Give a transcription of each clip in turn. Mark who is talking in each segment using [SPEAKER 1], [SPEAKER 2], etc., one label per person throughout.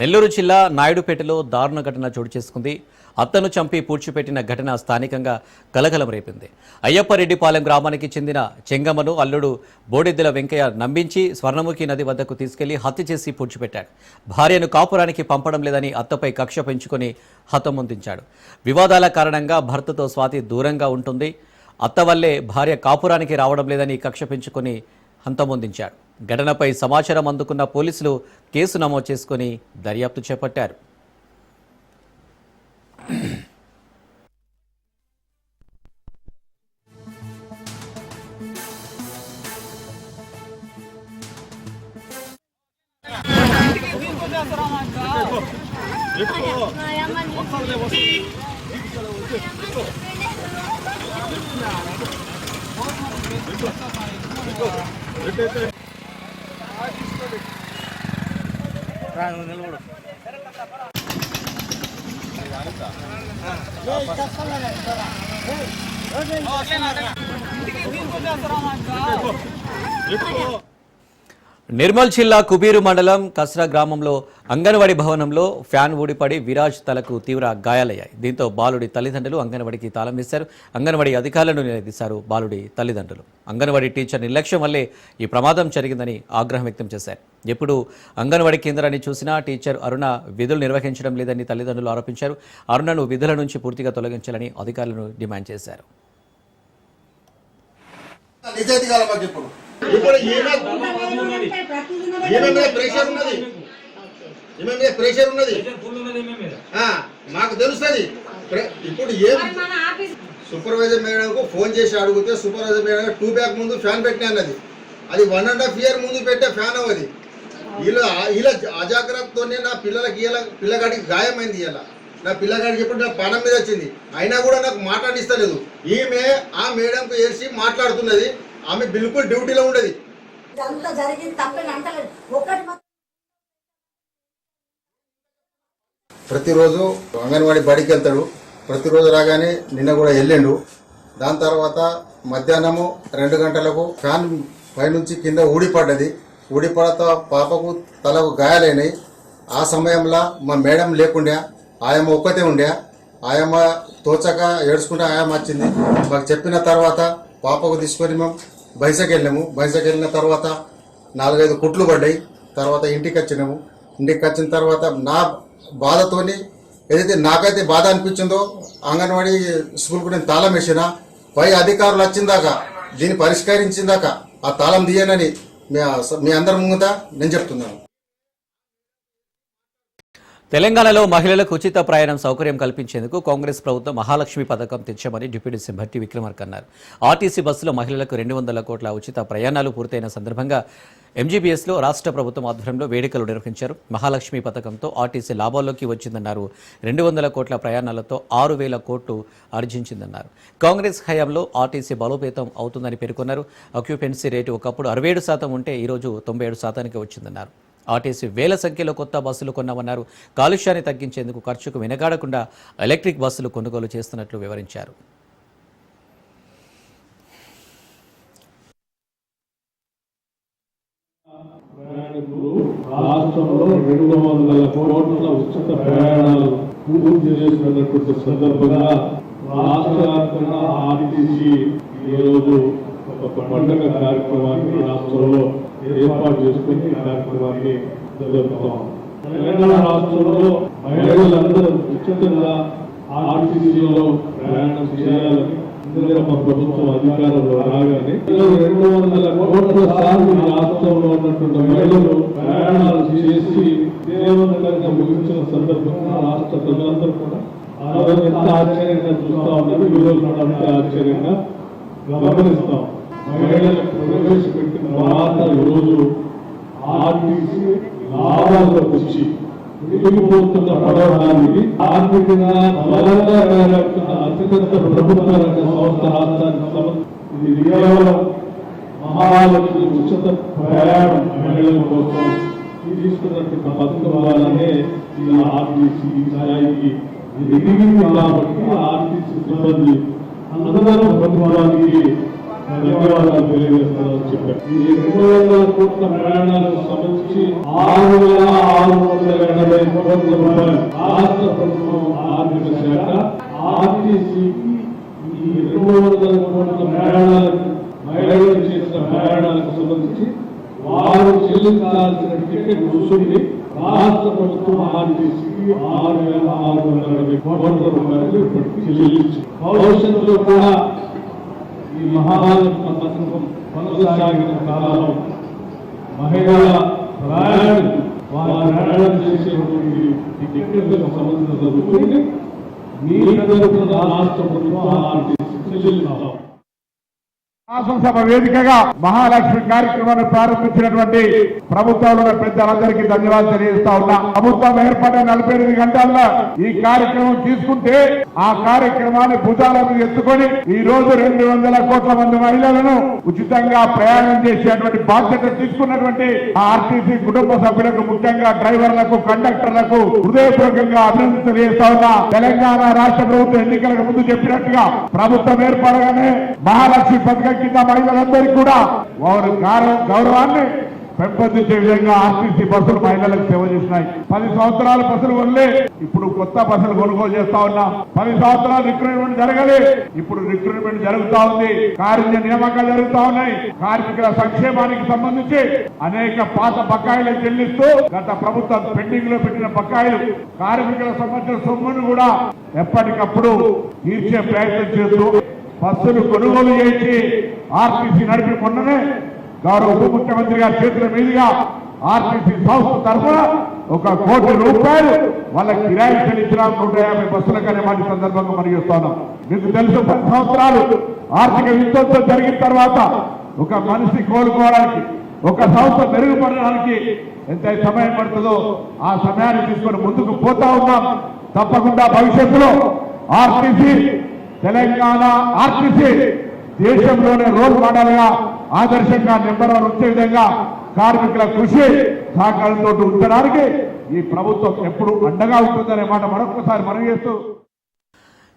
[SPEAKER 1] నెల్లూరు జిల్లా నాయుడుపేటలో దారుణ ఘటన చోటు చేసుకుంది. అత్తను చంపి పూడ్చిపెట్టిన ఘటన స్థానికంగా కలకలం రేపింది. అయ్యప్పరెడ్డిపాలెం గ్రామానికి చెందిన చెంగమ్మను అల్లుడు బోడెద్దుల వెంకయ్య నమ్మించి స్వర్ణముఖి నది వద్దకు తీసుకెళ్ళి హత్య చేసి పూడ్చిపెట్టాడు. భార్యను కాపురానికి పంపడం లేదని అత్తపై కక్ష పెంచుకొని హతమొందించాడు వివాదాల కారణంగా భర్తతో స్వాతి దూరంగా ఉంటుంది. అత్త వల్లే భార్య కాపురానికి రావడం లేదని కక్ష పెంచుకొని హంతమొందించాడు. ఘటనపై సమాచారం అందుకున్న పోలీసులు కేసు నమోదు చేసుకుని దర్యాప్తు చేపట్టారు. నిర్మల్ జిల్లా కుబీరు మండలం కస్రా గ్రామంలో అంగన్వాడీ భవనంలో ఫ్యాన్ ఊడిపడి విరాజ్ తలకు తీవ్ర గాయాలయ్యాయి. దీంతో బాలుడి తల్లిదండ్రులు అంగన్వాడికి తాళం వేశారు అంగన్వాడీ అధికారులను నిలదీశారు బాలుడి తల్లిదండ్రులు. అంగన్వాడీ టీచర్ నిర్లక్ష్యం వల్లే ఈ ప్రమాదం జరిగిందని ఆగ్రహం వ్యక్తం చేశారు. ఎప్పుడు అంగన్వాడీ కేంద్రాన్ని చూసినా టీచర్ అరుణ విధులు నిర్వహించడం లేదని తల్లిదండ్రులు ఆరోపించారు. అరుణను విధుల నుంచి పూర్తిగా తొలగించాలని అధికారులను డిమాండ్ చేశారు.
[SPEAKER 2] మాకు తెలుస్తుంది. ఇప్పుడు ఏం సూపర్వైజర్ మేడంకు ఫోన్ చేసి అడిగితే సూపర్వైజర్ మేడం టూ బ్యాక్ ముందు ఫ్యాన్ పెట్టినా అన్నది. అది వన్ అండ్ హాఫ్ ఇయర్ ముందు పెట్టే ఫ్యాన్ అవ్వది వీళ్ళు వీళ్ళ అజాగ్రత్తతోనే నా పిల్లలకి ఇలా పిల్లగాడికి గాయమైంది ఇలా. నా పిల్లగాడికి ఇప్పుడు నా పానం మీద వచ్చింది. అయినా కూడా నాకు మాట్లాడిస్తలేదు. ఈమె ఆ మేడంకు వేసి మాట్లాడుతున్నది. ఆమె బిల్కుల్ డ్యూటీలో ఉండేది.
[SPEAKER 3] ఇదంతా జరిగింది తప్పని అంటలేదు. ఒకటి మాత్రం
[SPEAKER 2] ప్రతిరోజు అంగన్వాడీ బడికి వెళ్తాడు. ప్రతిరోజు రాగానే నిన్న కూడా వెళ్ళిండు. దాని తర్వాత మధ్యాహ్నము రెండు గంటలకు ఫ్యాన్ పైనుంచి కింద ఊడిపడ్డది. ఊడిపడతో పాపకు తలకు గాయాలైనాయి ఆ సమయంలో మా మేడం లేకుండే ఆయమ్మ ఒక్కతే ఉండే. ఆయమ్మ తోచక ఏడుచుకుంటే ఆయమ్మ వచ్చింది. మాకు చెప్పిన తర్వాత పాపకు తీసుకొని మేము బైసకి వెళ్ళాము బైసకి వెళ్ళిన తర్వాత నాలుగైదు కుట్లు పడ్డాయి. తర్వాత ఇంటికి వచ్చినాము. ఇంటికి వచ్చిన తర్వాత నా బాధతోని ఏదైతే నాకైతే బాధ అనిపించిందో అంగన్వాడీ స్కూల్కు నేను తాళం వేసిన పై అధికారులు వచ్చిందాకా దీన్ని పరిష్కరించిందాక ఆ తాళం తీయనని మీ మీ అందరి ముంగత నేను చెప్తున్నాను.
[SPEAKER 1] తెలంగాణలో మహిళలకు ఉచిత ప్రయాణం సౌకర్యం కల్పించేందుకు కాంగ్రెస్ ప్రభుత్వం మహాలక్ష్మి పథకం తెచ్చామని డిప్యూటీ సీఎం భట్టి విక్రమార్క అన్నారు. ఆర్టీసీ బస్సులో మహిళలకు రెండు వందల కోట్ల ఉచిత ప్రయాణాలు పూర్తయిన సందర్భంగా ఎంజీబీఎస్లో రాష్ట్ర ప్రభుత్వం ఆధ్వర్యంలో వేడుకలు నిర్వహించారు. మహాలక్ష్మి పథకంతో ఆర్టీసీ లాభాల్లోకి వచ్చిందన్నారు. రెండు వందల కోట్ల ప్రయాణాలతో ఆరు వేల కోట్లు ఆర్జించిందన్నారు. కాంగ్రెస్ హయాంలో ఆర్టీసీ బలోపేతం అవుతుందని పేర్కొన్నారు. ఆక్యుపెన్సీ రేటు ఒకప్పుడు అరవై ఏడు శాతం ఉంటే ఈరోజు తొంభై ఏడు శాతానికి వచ్చిందన్నారు. ఆర్టీసీ వేల సంఖ్యలో కొత్త బస్సులు కొన్నామన్నారు. కాలుష్యాన్ని తగ్గించేందుకు ఖర్చుకు వెనకాడకుండా ఎలక్ట్రిక్ బస్సులు కొనుగోలు చేస్తున్నట్లు వివరించారు.
[SPEAKER 4] రాష్ట్రంలో రెండు వందల కోట్ల ఉచిత ప్రయాణాలు పూర్తి చేసినటువంటి సందర్భంగా రాష్ట్ర వ్యాప్తంగా ఆర్టీసీ ఈరోజు ఒక పండుగ కార్యక్రమాన్ని రాష్ట్రంలో ఏర్పాటు చేసుకుని కార్యక్రమాన్ని జరుగుతాం తెలంగాణ రాష్ట్రంలో మహిళలందరూ ఉచితంగా ఆర్టీసీలో ప్రయాణం చేయాలని ఇందులో మా ప్రభుత్వం అధికారంలో రాగానే రెండు వందల కోట్ల సార్లు రాష్ట్రంలో ఉన్నటువంటి మహిళలు ప్రయాణాలు చేసి దేవంతంగా ముగించిన సందర్భంగా రాష్ట్ర ప్రజలందరూ కూడా ఆ రోజు ఎంత ఆశ్చర్యంగా చూస్తా ఉన్నారు. ఈ రోజు కూడా అంతే ఆశ్చర్యంగా గమనిస్తాం. మహిళలకు ప్రవేశపెట్టిన తర్వాత ఈరోజు ఆర్టీసీ లాభాల్లోకి వచ్చి మిగిలిపోతున్న పడవడానికి ఆర్థికంగా బలంగా తయారవుతున్న అతిపెద్ద ప్రభుత్వ రంగ సంస్థ రాష్ట్రానికి ఇది కేవలం మహాలక్ష్మి ఉచిత ప్రయాణం మహిళల కోసం తీసుకున్నటువంటి పథకం వల్లనే ఈ ఆర్టీసీ స్థాయికి ఎదిగింది. కాబట్టి ఆర్టీసీ సిబ్బంది అందరూ ప్రభుత్వానికి ధన్యవాదాలు తెలియజేస్తానని చెప్పారు. ఈ రెండు వందల కోట్ల ప్రయాణాలకు సంబంధించి ఆరు వేల ఆరు వందల ఎనభై కోట్ల రూపాయలు రాష్ట్ర ప్రభుత్వం ఆర్థిక శాఖ ఆర్టీసీకి ఈ రెండు వందల కోట్ల ప్రయాణాలకు మహిళలు చేసిన ప్రయాణాలకు సంబంధించి వారు చెల్లించాల్సిన టికెట్ రాష్ట్ర ప్రభుత్వం ఆర్టీసీకి ఆరు వేల ఆరు వందల ఎనభై కోట్ల రూపాయలు భవిష్యత్తులో కూడా ఈ మహాభారత పథకం కొనసాగిన కాలం మహిళల ప్రయాణం వారు ప్రయాణం చేసేటువంటి టికెట్లకు సంబంధించిన రుసుముని మీ తరపున రాష్ట్ర ప్రభుత్వం ఆర్టీసీ చెల్లిస్తాం
[SPEAKER 5] శాసనసభ వేదికగా మహాలక్ష్మి కార్యక్రమాన్ని ప్రారంభించినటువంటి ప్రభుత్వంలో పెద్దలందరికీ ధన్యవాదాలు తెలియజేస్తా ఉన్నా. ప్రభుత్వం ఏర్పడిన నలభై ఎనిమిది గంటల్లో ఈ కార్యక్రమం తీసుకుంటే ఆ కార్యక్రమాన్ని భుజాల మీద ఎత్తుకొని ఈ రోజు రెండు వందల కోట్ల మంది మహిళలను ఉచితంగా ప్రయాణం చేసేటువంటి బాధ్యత తీసుకున్నటువంటి ఆ ఆర్టీసీ కుటుంబ సభ్యులకు ముఖ్యంగా డ్రైవర్లకు కండక్టర్లకు హృదయపూర్వకంగా అభినందన తెలియజేస్తా ఉన్నా. తెలంగాణ రాష్ట్ర ప్రభుత్వం ఎన్నికలకు ముందు చెప్పినట్టుగా ప్రభుత్వం ఏర్పడగానే మహాలక్ష్మి పథకం కింద మహిళలందరికీ కూడా వారి గౌరవాన్ని పెంపొందించే విధంగా ఆర్టీసీ బస్సులు మహిళలకు సేవ చేసినాయి. పది సంవత్సరాల బస్సులు వల్లే ఇప్పుడు కొత్త బస్సులు కొనుగోలు చేస్తా ఉన్నాం. పది సంవత్సరాలు రిక్రూట్మెంట్ జరగలే ఇప్పుడు రిక్రూట్మెంట్ జరుగుతా ఉంది. కార్మిక నియామకాలు జరుగుతా ఉన్నాయి. కార్మికుల సంక్షేమానికి సంబంధించి అనేక పాత బకాయిలు చెల్లిస్తూ గత ప్రభుత్వం పెండింగ్లో పెట్టిన బకాయిలు కార్మికుల సంబంధించిన సొమ్మును కూడా ఎప్పటికప్పుడు తీర్చే ప్రయత్నం చేస్తూ బస్సులు కొనుగోలు చేసి ఆర్టీసీ నడిపి మొన్ననే గౌరవ ఉప ముఖ్యమంత్రి గారి చేతుల మీదుగా ఆర్టీసీ సంస్థ తరఫున ఒక కోటి రూపాయలు వాళ్ళ కిరాయి చెల్లించడం నూట యాభై బస్సులకనే వాటి సందర్భంగా మనం చేస్తున్నాం మీకు తెలుసు పది సంవత్సరాలు ఆర్థిక విధ్వంసం జరిగిన తర్వాత ఒక మనిషి కోలుకోవడానికి ఒక సంస్థ మెరుగుపడడానికి ఎంత సమయం పడుతుందో ఆ సమయాన్ని తీసుకొని ముందుకు పోతా ఉన్నాం. తప్పకుండా భవిష్యత్తులో ఆర్టీసీ తెలంగాణ ఆర్టీసీ దేశంలోనే రోల్ మోడల్గా ఆదర్శంగా నెంబర్ వన్ వచ్చే విధంగా కార్మికుల కృషి సహకారంతో ఉండడానికి ఈ ప్రభుత్వం ఎప్పుడు అండగా ఉంటుందనే మాట మరొకసారి మనం చేస్తూ.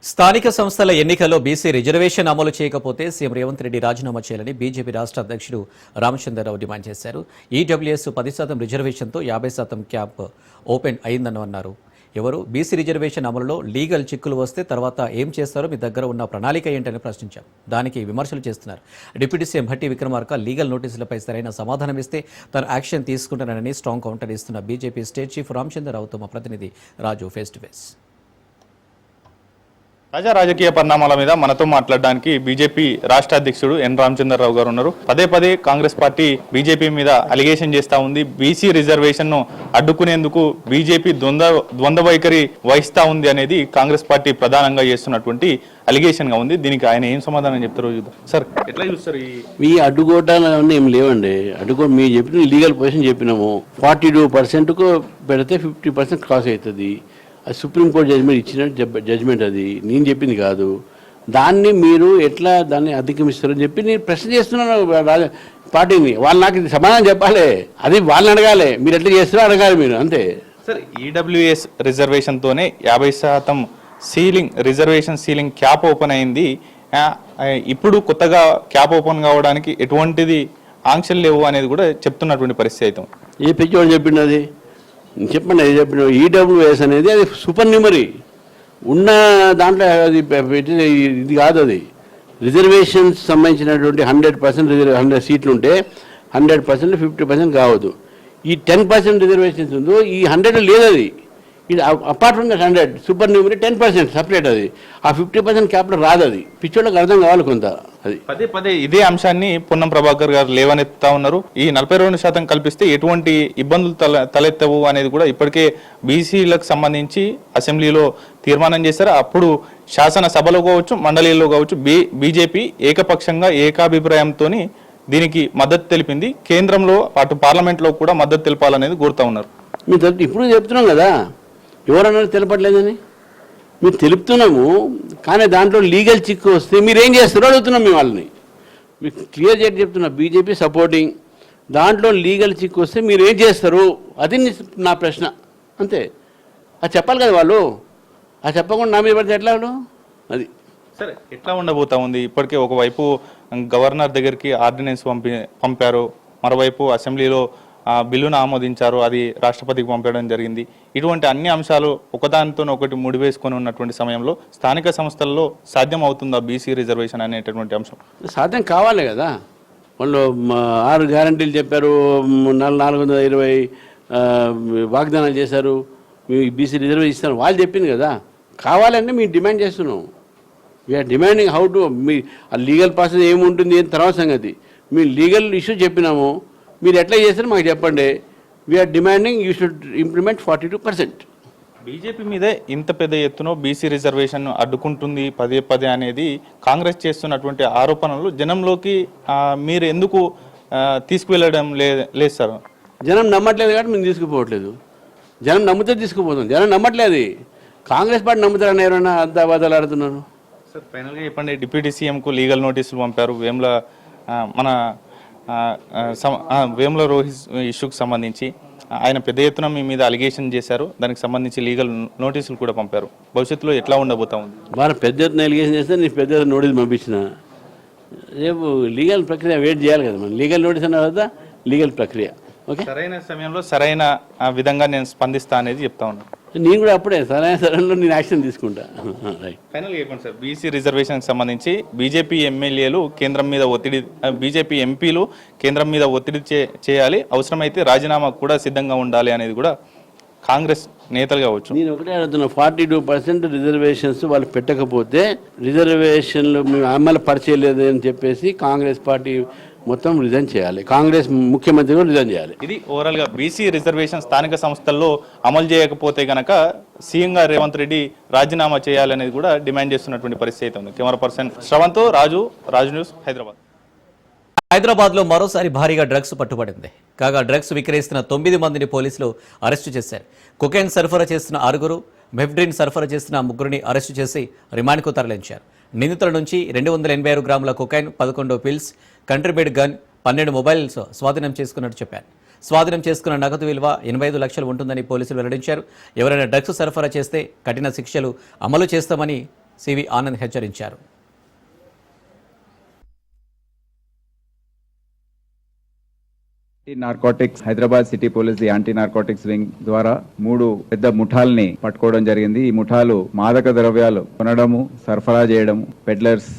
[SPEAKER 1] స్థానిక సంస్థల ఎన్నికల్లో బీసీ రిజర్వేషన్ అమలు చేయకపోతే సీఎం రేవంత్ రెడ్డి రాజీనామా చేయాలని బీజేపీ రాష్ట్ర అధ్యక్షుడు రామచంద్రరావు డిమాండ్ చేశారు. ఈడబ్ల్యూఎస్ పది శాతం రిజర్వేషన్తో యాభై శాతం క్యాంప్ ఓపెన్ అయిందని అన్నారు ఎవరు బీసీ రిజర్వేషన్ అమలులో లీగల్ చిక్కులు వస్తే తర్వాత ఏం చేస్తారో మీ దగ్గర ఉన్న ప్రణాళిక ఏంటని ప్రశ్నించారు. దానికి విమర్శలు చేస్తున్నారు. Deputy CM Bhatti Vikramarka legal నోటీసులపై సరైన సమాధానం ఇస్తే తన యాక్షన్ తీసుకుంటానని స్ట్రాంగ్ కౌంటర్ ఇస్తున్న బీజేపీ స్టేట్ చీఫ్ రామచంద్రరావుతో మా ప్రతినిధి రాజు ఫేస్ టు ఫేస్.
[SPEAKER 6] తాజా రాజకీయ పరిణామాల మీద మనతో మాట్లాడడానికి బీజేపీ రాష్ట్ర అధ్యక్షుడు ఎన్ రామచంద్రరావు గారు ఉన్నారు. పదే పదే కాంగ్రెస్ పార్టీ బీజేపీ మీద అలిగేషన్ చేస్తా ఉంది. బీసీ రిజర్వేషన్ను అడ్డుకునేందుకు బీజేపీ ద్వంద్వ ద్వంద్వ వైఖరి వహిస్తా ఉంది అనేది కాంగ్రెస్ పార్టీ ప్రధానంగా చేస్తున్నటువంటి అలిగేషన్గా ఉంది. దీనికి ఆయన ఏం సమాధానం చెప్తారో చూద్దాం. సార్ ఎట్లా చూస్తారు ఈ
[SPEAKER 7] మీ అడ్డుకోవటాలు అవన్నీ ఏం లేవండి. అడ్డుకో మీరు చెప్పిన లీగల్ పొజిషన్ చెప్పినాము. ఫార్టీ టూ పర్సెంట్కు పెడితే ఫిఫ్టీ పర్సెంట్ క్రాస్ అవుతుంది. అది సుప్రీంకోర్టు జడ్జిమెంట్ ఇచ్చిన జడ్జిమెంట్ అది. నేను చెప్పింది కాదు. దాన్ని మీరు ఎట్లా దాన్ని అధిగమిస్తారని చెప్పి నేను ప్రశ్న చేస్తున్నాను పార్టీని. వాళ్ళు నాకు సమాధానం చెప్పాలి. అది వాళ్ళని అడగాలి. మీరు ఎట్లా చేస్తారో అడగాలి మీరు. అంతే.
[SPEAKER 6] సార్ ఈడబ్ల్యూఎస్ రిజర్వేషన్ తోనే యాభై శాతం ceiling reservation ceiling cap open అయింది. ఇప్పుడు కొత్తగా క్యాప్ ఓపెన్ కావడానికి ఎటువంటిది ఆంక్షలు లేవు అనేది కూడా చెప్తున్నటువంటి పరిస్థితి అయితే.
[SPEAKER 7] ఏ పిచ్చివాడు చెప్పిండు అది? చెప్పండి అది చెప్పిన ఈడబ్ల్యూఎస్ అనేది అది సూపర్ న్యూమరీ ఉన్న దాంట్లో అది ఇది కాదు అది. రిజర్వేషన్స్ సంబంధించినటువంటి హండ్రెడ్ పర్సెంట్ రిజర్వ్ హండ్రెడ్ సీట్లు ఉంటే హండ్రెడ్ పర్సెంట్ ఫిఫ్టీ పర్సెంట్ కావద్దు. ఈ టెన్ పర్సెంట్ రిజర్వేషన్స్ ఉందో ఈ హండ్రెడ్ లేదు అది. ఇది apart from that hundred supernumerary ten percent separate అది. ఆ ఫిఫ్టీ పర్సెంట్ క్యాపిటల్ రాదు అది. పిచ్చోళ్ళకి అర్థం కావాలి కొంత.
[SPEAKER 6] పదే పదే ఇదే అంశాన్ని పొన్నం ప్రభాకర్ గారు లేవనెత్తా ఉన్నారు. ఈ నలభై రెండు శాతం కల్పిస్తే ఎటువంటి ఇబ్బందులు తల తలెత్తవు అనేది కూడా ఇప్పటికే బీసీలకు సంబంధించి అసెంబ్లీలో తీర్మానం చేశారు. అప్పుడు శాసన సభలో కావచ్చు మండలిలో కావచ్చు బీ బీజేపీ ఏకపక్షంగా ఏకాభిప్రాయంతో దీనికి మద్దతు తెలిపింది. కేంద్రంలో అటు పార్లమెంట్లో కూడా మద్దతు తెలపాలనేది కోరుతా ఉన్నారు.
[SPEAKER 7] మీరు ఇప్పుడు చెప్తున్నాం కదా ఎవరన్నారు తెలపట్లేదని? మీరు తెలుపుతున్నాము కానీ దాంట్లో లీగల్ చిక్కు వస్తే మీరు ఏం చేస్తారో అడుగుతున్నాం మేము వాళ్ళని మీకు క్లియర్ చేసి చెప్తున్నా బీజేపీ సపోర్టింగ్. దాంట్లో లీగల్ చిక్కు వస్తే మీరు ఏం చేస్తారు అది నా ప్రశ్న. అంతే. అది చెప్పాలి కదా వాళ్ళు. అది చెప్పకుండా నా మీద పడితే ఎట్లా వాళ్ళు? అది.
[SPEAKER 6] సరే ఎట్లా ఉండబోతా ఉంది? ఇప్పటికే ఒకవైపు గవర్నర్ దగ్గరికి ఆర్డినెన్స్ పంపి పంపారు. మరోవైపు అసెంబ్లీలో ఆ, బిల్లును ఆమోదించారు అది రాష్ట్రపతికి పంపడం జరిగింది. ఇటువంటి అన్ని అంశాలు ఒకదానితో ఒకటి ముడివేసుకొని ఉన్నటువంటి సమయంలో స్థానిక సంస్థల్లో సాధ్యం అవుతుందా బీసీ రిజర్వేషన్ అనేటటువంటి అంశం?
[SPEAKER 7] సాధ్యం కావాలి కదా. వాళ్ళు ఆరు గ్యారంటీలు చెప్పారు నాలుగు నాలుగు వందల ఇరవై వాగ్దానాలు చేశారు మీ బీసీ రిజర్వేషన్ ఇస్తాను వాళ్ళు చెప్పింది కదా. కావాలంటే మేము డిమాండ్ చేస్తున్నాం. We are demanding how to మీ ఆ లీగల్ ప్రాసెస్ ఏముంటుంది అని తర్వాత సంగతి. మీ లీగల్ ఇష్యూ చెప్పినాము. మీరు ఎట్లా చేస్తారో మాకు చెప్పండి. We are demanding you should implement forty two percent
[SPEAKER 6] BJP మీదే ఇంత పెద్ద ఎత్తున బీసీ రిజర్వేషన్ అడ్డుకుంటుంది పదే పదే అనేది కాంగ్రెస్ చేస్తున్నటువంటి ఆరోపణలు జనంలోకి మీరు ఎందుకు తీసుకువెళ్ళడం లేదు సార్.
[SPEAKER 7] జనం నమ్మట్లేదు కాబట్టి మేము తీసుకుపోవట్లేదు. జనం నమ్మితే తీసుకుపోతాం. జనం నమ్మట్లేదు. కాంగ్రెస్ పార్టీ నమ్ముతారని ఎవరైనా అంత అబద్ధాలు ఆడుతున్నారు?
[SPEAKER 6] సార్ ఫైనల్గా చెప్పండి. డిప్యూటీ సీఎంకు లీగల్ నోటీసులు పంపారు. వేముల మన వేముల రోహిత్ ఇష్యూకి సంబంధించి ఆయన పెద్ద ఎత్తున మీ మీద అలిగేషన్ చేశారు. దానికి సంబంధించి లీగల్ నోటీసులు కూడా పంపారు. భవిష్యత్తులో ఎట్లా ఉండబోతా ఉంది?
[SPEAKER 7] వాళ్ళ పెద్ద ఎత్తున ఎలిగేషన్ చేస్తే నీ పెద్ద ఎత్తున నోటీస్ పంపించిన. రేపు లీగల్ ప్రక్రియ వెయిట్ చేయాలి కదా మనం లీగల్ నోటీస్ అన్న తర్వాత లీగల్ ప్రక్రియ. ఓకే?
[SPEAKER 6] సరైన సమయంలో సరైన ఆ, విధంగా నేను స్పందిస్తా అనేది చెప్తా ఉన్నాను
[SPEAKER 7] నేను కూడా అప్పుడే సరైన సరైనలో నేను యాక్షన్ తీసుకుంటా. రైట్
[SPEAKER 6] ఫైనల్గా చెప్పండి సార్? బీసీ రిజర్వేషన్కి సంబంధించి బీజేపీ ఎమ్మెల్యేలు కేంద్రం మీద ఒత్తిడి బీజేపీ ఎంపీలు కేంద్రం మీద ఒత్తిడి చే- చేయాలి. అవసరమైతే రాజీనామా కూడా సిద్ధంగా ఉండాలి అనేది కూడా కాంగ్రెస్ నేతలు కావచ్చు.
[SPEAKER 7] నేను ఒకటే అడుగుతున్నా ఫార్టీ టూ పర్సెంట్ రిజర్వేషన్స్ వాళ్ళు పెట్టకపోతే రిజర్వేషన్లు మేము అమలు పరిచయలేదు అని చెప్పేసి కాంగ్రెస్ పార్టీ మొత్తం రిజైన్ చేయాలి. కాంగ్రెస్ ముఖ్యమంత్రి కూడా రిజైన్ చేయాలి.
[SPEAKER 6] ఇది ఓవరాల్గా బీసీ రిజర్వేషన్ స్థానిక సంస్థల్లో అమలు చేయకపోతే గనక సీఎంగా రేవంత్ రెడ్డి రాజీనామా చేయాలనేది కూడా డిమాండ్ చేస్తున్నటువంటి పరిస్థితి అయితే ఉంది. కెమెరా పర్సన్ శ్రవంతో రాజు రాజు న్యూస్ హైదరాబాద్.
[SPEAKER 1] హైదరాబాద్లో మరోసారి భారీగా డ్రగ్స్ పట్టుబడింది. కాగా డ్రగ్స్ విక్రయిస్తున్న తొమ్మిది మందిని పోలీసులు అరెస్టు చేశారు. కొకైన్ సరఫరా చేస్తున్న ఆరుగురు మెఫ్డ్రిన్ సరఫరా చేస్తున్న ముగ్గురిని అరెస్టు చేసి రిమాండ్కు తరలించారు. నిందితుల నుంచి రెండు వందల ఎనభై ఆరు గ్రాముల కొకైన్ పదకొండు పిల్స్ కంట్రీమేడ్ గన్ పన్నెండు మొబైల్స్ స్వాధీనం చేసుకున్నట్టు చెప్పారు. స్వాధీనం చేసుకున్న నగదు విలువ ఎనభై ఐదు లక్షలు ఉంటుందని పోలీసులు వెల్లడించారు. ఎవరైనా డ్రగ్స్ సరఫరా చేస్తే కఠిన శిక్షలు అమలు చేస్తామని సివి ఆనంద్ హెచ్చరించారు.
[SPEAKER 8] Narcotics Hyderabad city police the anti narcotics wing ద్వారా మూడు పెద్ద ముఠాల్ని పట్టుకోవడం జరిగింది. ఈ ముఠాలు మాదక ద్రవ్యాలు కొనడము సరఫరా చేయడం పెడ్లర్స్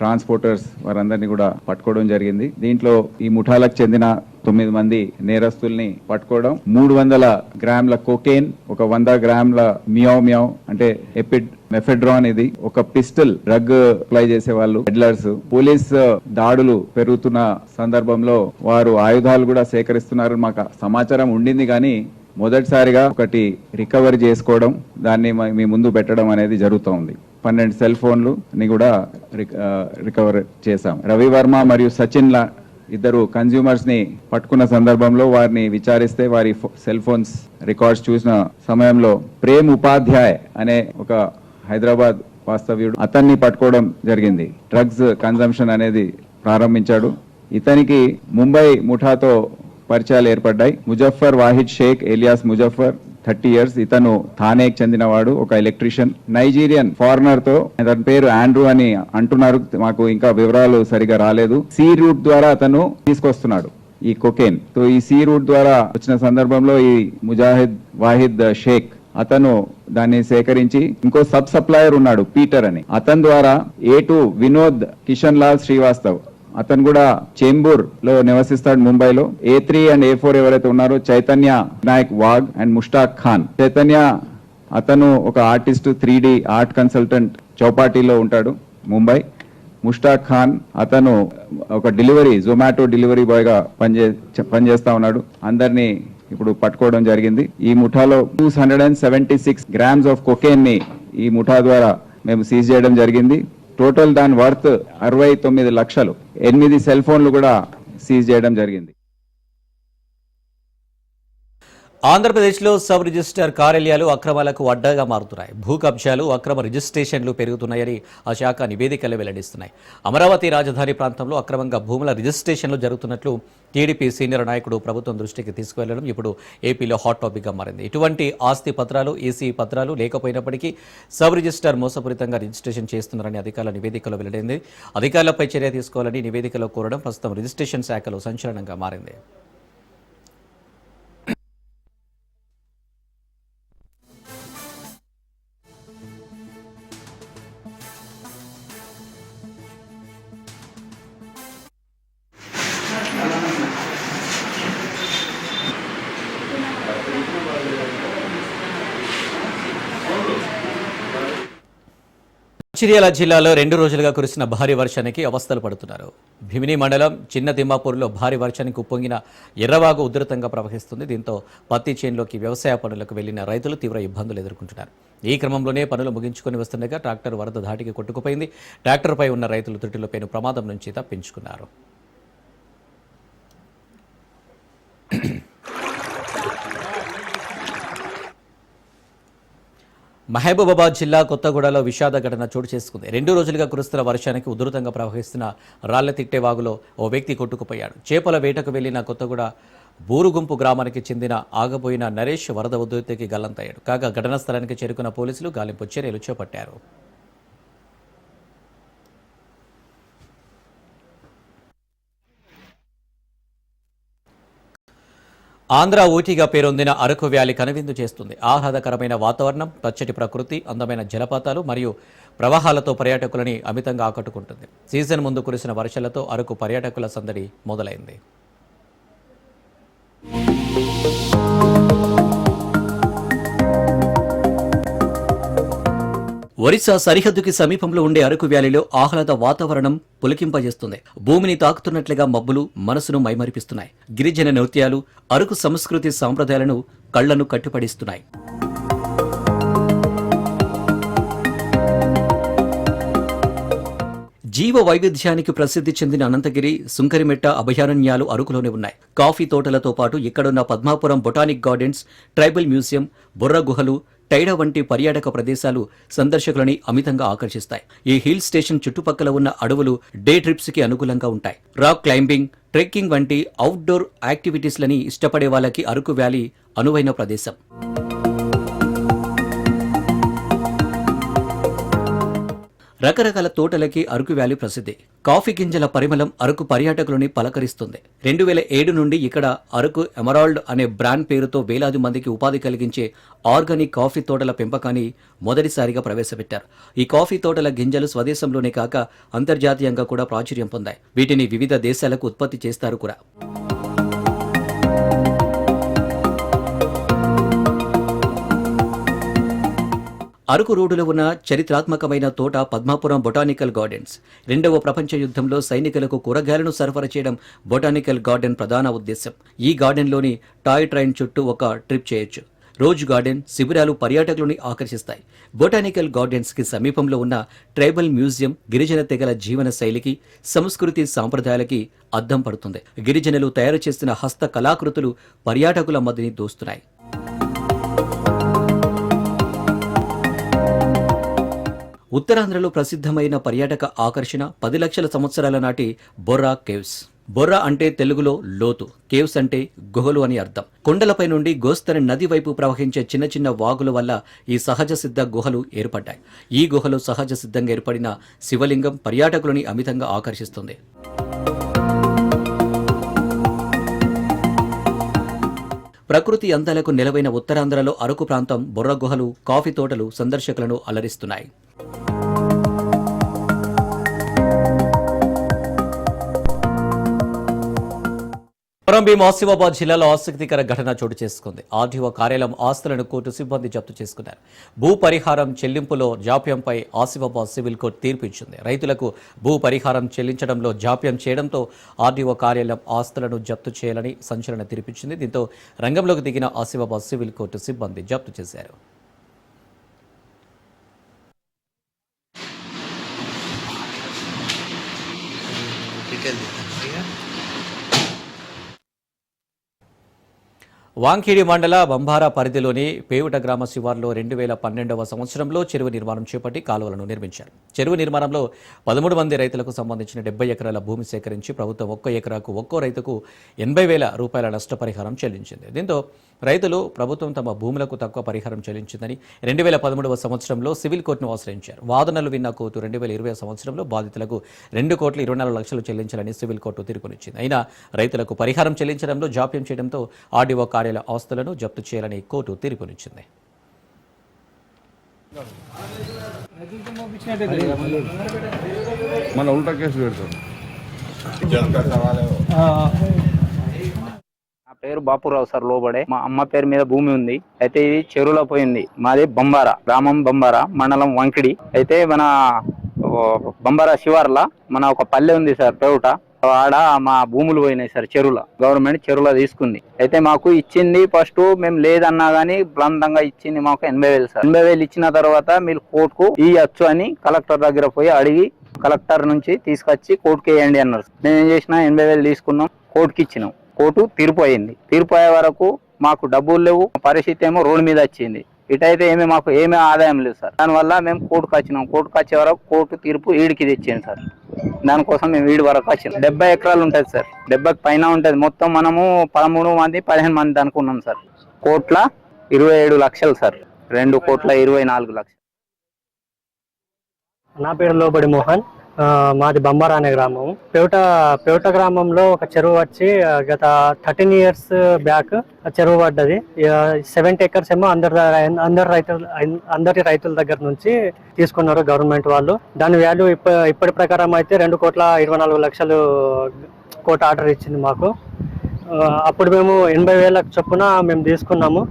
[SPEAKER 8] ట్రాన్స్పోర్టర్స్ వారందరినీ కూడా పట్టుకోవడం జరిగింది. దీంట్లో ఈ ముఠాలకు చెందిన తొమ్మిది మంది నేరస్తుల్ని పట్టుకోవడం మూడు వందల గ్రాముల కోకేన్ ఒక వంద గ్రాముల మియావ్ మియావ్ అంటే ఎపిడ్ మెఫెడ్రాన్ ఇది ఒక పిస్టల్ డ్రగ్ అప్లై చేసే వాళ్ళు పెడ్లర్స్ పోలీస్ దాడులు పెరుగుతున్న సందర్భంలో వారు ఆయుధాలు కూడా సేకరిస్తున్నారు. మాకు సమాచారం ఉండింది కానీ మొదటిసారిగా ఒకటి రికవర్ చేసుకోవడం దాన్ని మీ ముందు పెట్టడం అనేది జరుగుతోంది. పన్నెండు సెల్ ఫోన్లు కూడా రిక- రికవర్ చేశాం రవి వర్మ మరియు సచిన్ లా ఇద్దరు కన్జ్యూమర్స్ని పట్టుకున్న సందర్భంలో వారిని విచారిస్తే వారి సెల్ ఫోన్స్ రికార్డ్స్ చూసిన సమయంలో ప్రేమ్ ఉపాధ్యాయ్ అనే ఒక హైదరాబాద్ వాస్తవ్యుడు అతన్ని పట్టుకోవడం జరిగింది. డ్రగ్స్ కన్జంప్షన్ అనేది ప్రారంభించాడు. ఇతనికి ముంబై ముఠాతో పరిచయాలు ఏర్పడ్డాయి. Muzaffar Wahid Sheikh alias Muzaffar thirty years. ఇతను థానేకి చెందినవాడు ఒక ఎలక్ట్రీషియన్. నైజీరియన్ ఫారినర్తో అతని పేరు ఆండ్రూ అని అంటున్నారు. మాకు ఇంకా వివరాలు సరిగా రాలేదు. సీ రూట్ ద్వారా అతను తీసుకొస్తున్నాడు ఈ కొకేన్. సో ఈ సీ రూట్ ద్వారా వచ్చిన సందర్భంలో ఈ ముజాహిద్ వాహిద్ షేక్ అతను దాన్ని సేకరించి ఇంకో సబ్ సప్లయర్ ఉన్నాడు పీటర్ అని. అతని ద్వారా ఏ టు వినోద్ కిషన్ లాల్ శ్రీవాస్తవ్ అతను కూడా చేంబూర్లో నివసిస్తాడు ముంబైలో. A three and A four ఎవరైతే ఉన్నారో చైతన్య నాయక్ వాగ్ అండ్ ముష్టాక్ ఖాన్. చైతన్య అతను ఒక artist three D art consultant చౌపాటీలో ఉంటాడు ముంబై. ముష్టాక్ ఖాన్ అతను ఒక డెలివరీ జొమాటో డెలివరీ బాయ్గా పనిచే పనిచేస్తా ఉన్నాడు. అందరినీ ఇప్పుడు పట్టుకోవడం జరిగింది. ఈ ముఠాలో two hundred and seventy six grams of కొకేన్ని ఈ ముఠా ద్వారా మేము సీజ్ చేయడం జరిగింది. టోటల్ దాని వర్త్ అరవై తొమ్మిది లక్షలు. ఎనిమిది సెల్ ఫోన్లు కూడా సీజ్ చేయడం జరిగింది.
[SPEAKER 1] ఆంధ్రప్రదేశ్లో సబ్ రిజిస్టర్ కార్యాలయాలు అక్రమాలకు అడ్డగా మారుతున్నాయి. భూ కబ్జాలు అక్రమ రిజిస్ట్రేషన్లు పెరుగుతున్నాయని ఆ శాఖ నివేదికలు వెల్లడిస్తున్నాయి. అమరావతి రాజధాని ప్రాంతంలో అక్రమంగా భూముల రిజిస్ట్రేషన్లు జరుగుతున్నట్లు టీడీపీ సీనియర్ నాయకుడు ప్రభుత్వం దృష్టికి తీసుకువెళ్ళడం ఇప్పుడు ఏపీలో హాట్ టాపిక్గా మారింది. ఇటువంటి ఆస్తి పత్రాలు ఏసీ పత్రాలు లేకపోయినప్పటికీ సబ్ రిజిస్టర్ మోసపూరితంగా రిజిస్ట్రేషన్ చేస్తున్నారని అధికారుల నివేదికలో వెల్లడైంది. అధికారులపై చర్య తీసుకోవాలని నివేదికలో కోరడం ప్రస్తుతం రిజిస్ట్రేషన్ శాఖలో సంచలనంగా మారింది. మంచిర్యాల జిల్లాలో రెండు రోజులుగా కురిసిన భారీ వర్షానికి అవస్థలు పడుతున్నారు. భీమిని మండలం చిన్న తిమ్మాపూర్లో భారీ వర్షానికి ఉప్పొంగిన ఎర్రవాగు ఉధృతంగా ప్రవహిస్తుంది. దీంతో పత్తి చేనులోకి వ్యవసాయ పనులకు వెళ్ళిన రైతులు తీవ్ర ఇబ్బందులు ఎదుర్కొంటున్నారు. ఈ క్రమంలోనే పనులు ముగించుకొని వస్తుండగా ట్రాక్టర్ వరద ధాటికి కొట్టుకుపోయింది. ట్రాక్టర్పై ఉన్న రైతులు త్రుటిలో పేను ప్రమాదం నుంచి తప్పించుకున్నారు. మహబూబాబాద్ జిల్లా కొత్తగూడలో విషాద ఘటన చోటు చేసుకుంది. రెండు రోజులుగా కురుస్తున్న వర్షానికి ఉధృతంగా ప్రవహిస్తున్న రాళ్ళతిట్టె వాగులో ఓ వ్యక్తి కొట్టుకుపోయాడు. చేపల వేటకు వెళ్ళిన కొత్తగూడ బూరుగుంపు గ్రామానికి చెందిన ఆగబోయిన నరేష్ వరద ఉధృతికి గల్లంతయ్యాడు. కాగా ఘటనా స్థలానికి చేరుకున్న పోలీసులు గాలింపు చర్యలు చేపట్టారు. ఆంధ్ర ఊటీగా పేరొందిన అరకు వ్యాలీ కనువిందు చేస్తుంది. ఆహ్లాదకరమైన వాతావరణం పచ్చటి ప్రకృతి అందమైన జలపాతాలు మరియు ప్రవాహాలతో పర్యాటకులని అమితంగా ఆకట్టుకుంటుంది. సీజన్ ముందు కురిసిన వర్షాలతో అరకు పర్యాటకుల సందడి మొదలైంది. ఒరిస్సా సరిహద్దుకి సమీపంలో ఉండే అరకు వ్యాలీలో ఆహ్లాద వాతావరణం పులికింపజేస్తుంది. భూమిని తాకుతున్నట్లుగా మబ్బులు మనసును మైమరిపిస్తున్నాయి. గిరిజన నృత్యాలు అరకు సంస్కృతి సాంప్రదాయాలను కళ్ళను కట్టుపడిస్తున్నాయి జీవ వైవిధ్యానికి ప్రసిద్ధి చెందిన అనంతగిరి సుంకరిమెట్ట అభయారణ్యాలు అరకులోనే ఉన్నాయి. కాఫీ తోటలతో పాటు ఇక్కడున్న Padmapuram botanic gardens tribal museum Borra గుహలు టైడా వంటి పర్యాటక ప్రదేశాలు సందర్శకులని అమితంగా ఆకర్షిస్తాయి. ఈ హిల్ స్టేషన్ చుట్టుపక్కల ఉన్న అడవులు డే ట్రిప్స్కి అనుకూలంగా ఉంటాయి. రాక్ క్లైంబింగ్ ట్రెక్కింగ్ వంటి అవుట్డోర్ యాక్టివిటీస్లని ఇష్టపడే వాళ్ళకి అరకు వ్యాలీ అనువైన ప్రదేశం. రకరకాల తోటలకి అరకు వ్యాలీ ప్రసిద్ధి. కాఫీ గింజల పరిమళం అరకు పర్యాటకులని పలకరిస్తుంది. రెండు వేల ఏడు నుండి ఇక్కడ అరకు ఎమరాల్డ్ అనే బ్రాండ్ పేరుతో వేలాది మందికి ఉపాధి కలిగించే ఆర్గానిక్ కాఫీ తోటల పెంపకాన్ని మొదటిసారిగా ప్రవేశపెట్టారు. ఈ కాఫీ తోటల గింజలు స్వదేశంలోనే కాక అంతర్జాతీయంగా కూడా ప్రాచుర్యం పొందాయి. వీటిని వివిధ దేశాలకు ఉత్పత్తి చేస్తారు కూడా. అరకు రోడ్డులో ఉన్న చరిత్రాత్మకమైన తోట పద్మాపురం బొటానికల్ గార్డెన్స్. రెండవ ప్రపంచ యుద్ధంలో సైనికులకు కూరగాయలను సరఫరా చేయడం బొటానికల్ గార్డెన్ ప్రధాన ఉద్దేశం ఈ గార్డెన్లోని టాయ్ ట్రైన్ చుట్టూ ఒక ట్రిప్ చేయొచ్చు. రోజ్ గార్డెన్ శిబిరాలు పర్యాటకులను ఆకర్షిస్తాయి. బొటానికల్ గార్డెన్స్కి సమీపంలో ఉన్న ట్రైబల్ మ్యూజియం గిరిజన తెగల జీవన శైలికి సంస్కృతి సాంప్రదాయాలకి అద్దం పడుతుంది. గిరిజనులు తయారు చేసిన హస్త కళాకృతులు పర్యాటకుల మధ్యని దోస్తున్నాయి. ఉత్తరాంధ్రలో ప్రసిద్ధమైన పర్యాటక ఆకర్షణ పది లక్షల సంవత్సరాల నాటి బొర్రా కేవ్స్. బొర్రా అంటే తెలుగులో లోతు కేవ్స్ అంటే గుహలు అని అర్థం. కొండలపై నుండి గోస్తని నది వైపు ప్రవహించే చిన్న చిన్న వాగుల వల్ల ఈ సహజ సిద్ధ గుహలు ఏర్పడ్డాయి. ఈ గుహలో సహజ సిద్ధంగా ఏర్పడిన శివలింగం పర్యాటకులని అమితంగా ఆకర్షిస్తుంది. ప్రకృతి అందాలకు నిలవైన ఉత్తరాంధ్రలో అరకు ప్రాంతం బొర్ర గుహలు కాఫీ తోటలు సందర్శకులను అలరిస్తున్నాయి. కొరంభీం ఆసిఫాబాద్ జిల్లాలో ఆసక్తికర ఘటన చోటు చేసుకుంది. ఆర్టీఓ కార్యాలయం ఆస్తులను కోర్టు సిబ్బంది జప్తు చేసుకున్నారు. భూ పరిహారం చెల్లింపులో జాప్యంపై ఆసిఫాబాద్ సివిల్ కోర్టు తీర్పు ఇచ్చింది. రైతులకు భూ పరిహారం చెల్లించడంలో జాప్యం చేయడంతో ఆర్టీఓ కార్యాలయం ఆస్తులను జప్తు చేయాలని సంచలన తీర్పిచ్చింది. దీంతో రంగంలోకి దిగిన ఆసిఫాబాద్ సివిల్ కోర్టు సిబ్బంది జప్తు చేశారు. వాంఖేడి మండల బంభారా పరిధిలోని పేవుట గ్రామ శివార్లో రెండు వేల పన్నెండవ సంవత్సరంలో చెరువు నిర్మాణం చేపట్టి కాలువలను నిర్మించారు. చెరువు నిర్మాణంలో పదమూడు మంది రైతులకు సంబంధించిన డెబ్బై ఎకరాల భూమి సేకరించి ప్రభుత్వం ఒక్కో ఎకరాకు ఒక్కో రైతుకు ఎనభై వేల రూపాయల నష్టపరిహారం చెల్లించింది. దీంతో రైతులు ప్రభుత్వం తమ భూములకు తక్కువ పరిహారం చెల్లించిందని రెండు వేల పదమూడవ సంవత్సరంలో సివిల్ కోర్టును ఆశ్రయించారు. వాదనలు విన్న కోర్టు రెండు వేల ఇరవై సంవత్సరంలో బాధితులకు రెండు కోట్ల ఇరవై నాలుగు లక్షలు చెల్లించాలని సివిల్ కోర్టు తీర్పునిచ్చింది అయినా రైతులకు పరిహారం చెల్లించడంలో జాప్యం చేయడంతో ఆర్డీఓ కార్యాలయ ఆస్తులను జప్తు చేయాలని కోర్టు తీర్పునిచ్చింది
[SPEAKER 5] మన ఉల్టా కేసు పెడతాం.
[SPEAKER 9] పేరు బాపురావు సార్ లోబడే. మా అమ్మ పేరు మీద భూమి ఉంది. అయితే ఇది చెరువులో పోయింది. మాది బొంబారా గ్రామం బొంబారా మండలం వంకిడి. అయితే మన ఓ, శివార్ల మన ఒక పల్లె ఉంది సార్ పేవుట. ఆడ మా భూములు పోయినాయి సార్ చెరువుల. గవర్నమెంట్ చెరువులో తీసుకుంది. అయితే మాకు ఇచ్చింది ఫస్ట్ మేము లేదన్నా గానీ బ్లందంగా ఇచ్చింది మాకు ఎనభై వేలు సార్. ఎనభై వేలు ఇచ్చిన తర్వాత మీరు కోర్టుకు ఇవ్వచ్చు అని కలెక్టర్ దగ్గర పోయి అడిగి కలెక్టర్ నుంచి తీసుకొచ్చి కోర్టుకి వేయండి అన్నారు మేము ఏం చేసినా ఎనభై వేలు తీసుకున్నాం. కోర్టుకి ఇచ్చినాం. కోర్టు తీర్పు అయింది. తీర్పు అయ్యే వరకు మాకు డబ్బులు లేవు పరిస్థితి ఏమో రోడ్డు మీద వచ్చింది. ఇటైతే ఏమి మాకు ఏమీ ఆదాయం లేదు సార్. దానివల్ల మేము కోర్టుకు వచ్చినాం. కోర్టుకు వచ్చే వరకు కోర్టు తీర్పు ఈడికి తెచ్చింది సార్. దానికోసం మేము ఈడి వరకు వచ్చినాం. డెబ్బై ఎకరాలు ఉంటుంది సార్. డెబ్బై పైన ఉంటుంది. మొత్తం మనము పదమూడు మంది పదిహేను మంది అనుకున్నాం సార్. కోట్ల ఇరవై ఏడు లక్షలు సార్. రెండు కోట్ల ఇరవై నాలుగు లక్షలు.
[SPEAKER 10] నా పేరు లోబడి మోహన్. మాది బంబారా అనే గ్రామం. పేవట పేవట గ్రామంలో ఒక చెరువు వచ్చి గత థర్టీన్ ఇయర్స్ బ్యాక్ చెరువు పడ్డది. సెవెంటీ ఎకర్స్ ఏమో అందరి అందరి రైతుల అందరి రైతుల దగ్గర నుంచి తీసుకున్నారు గవర్నమెంట్ వాళ్ళు. దాని వాల్యూ ఇప్ప ఇప్పటి ప్రకారం అయితే రెండు కోట్ల ఇరవై నాలుగు లక్షలు కోట్ ఆర్డర్ ఇచ్చింది మాకు. అప్పుడు మేము ఎనభై వేల చొప్పున మేము తీసుకున్నాము.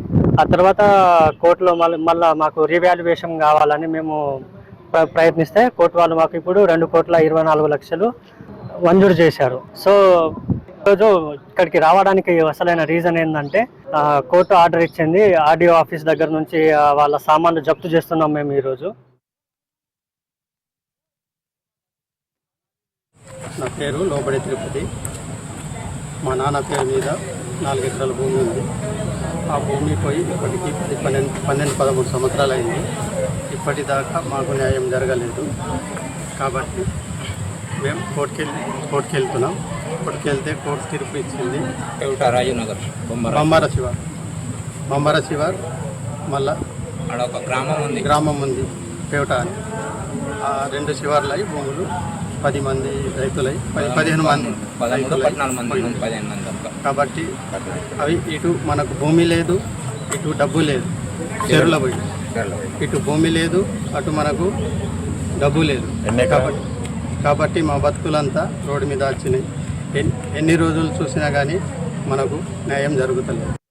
[SPEAKER 10] ఆ తర్వాత కోర్టులో మళ్ళీ మళ్ళీ మాకు రీవాల్యుయేషన్ కావాలని మేము ప్రయత్నిస్తే కోర్టు వాళ్ళు మాకు ఇప్పుడు రెండు కోట్ల ఇరవై నాలుగు లక్షలు మంజూరు చేశారు. సో ఈరోజు ఇక్కడికి రావడానికి అసలైన రీజన్ ఏంటంటే కోర్టు ఆర్డర్ ఇచ్చింది ఆర్డీఓ ఆఫీస్ దగ్గర నుంచి వాళ్ళ సామాన్లు జప్తు చేస్తున్నాం మేము ఈరోజు.
[SPEAKER 11] నా పేరు లోబడి తిరుపతి. మా నాన్న పేరు మీద నాలుగు ఎకరాల భూమి ఉంది. ఆ భూమి పోయి ఇప్పటికి పది పన్నెండు పన్నెండు పదమూడు సంవత్సరాలు అయింది. ఇప్పటిదాకా మాకు న్యాయం జరగలేదు. కాబట్టి మేము కోర్టుకి వెళ్ళి కోర్టుకి వెళ్తున్నాం కోర్టుకి వెళ్తే కోర్టు తీర్పు ఇచ్చింది
[SPEAKER 12] రాజనగర్? బొమ్మర.
[SPEAKER 11] బంబార శివ. బంబార శివ మళ్ళా
[SPEAKER 12] ఒక గ్రామం ఉంది.
[SPEAKER 11] గ్రామం ఉంది పేవట అని. ఆ రెండు శివార్లై భూములు పది మంది రైతులై పది పదిహేను మంది కాబట్టి అవి ఇటు మనకు భూమి లేదు ఇటు డబ్బు లేదు. చెరువుల పోయి ఇటు భూమి లేదు అటు మనకు డబ్బు లేదు. కాబట్టి కాబట్టి మా బతుకులంతా రోడ్డు మీద వచ్చినాయి. ఎన్- ఎన్ని రోజులు చూసినా కానీ మనకు న్యాయం జరుగుతలేదు.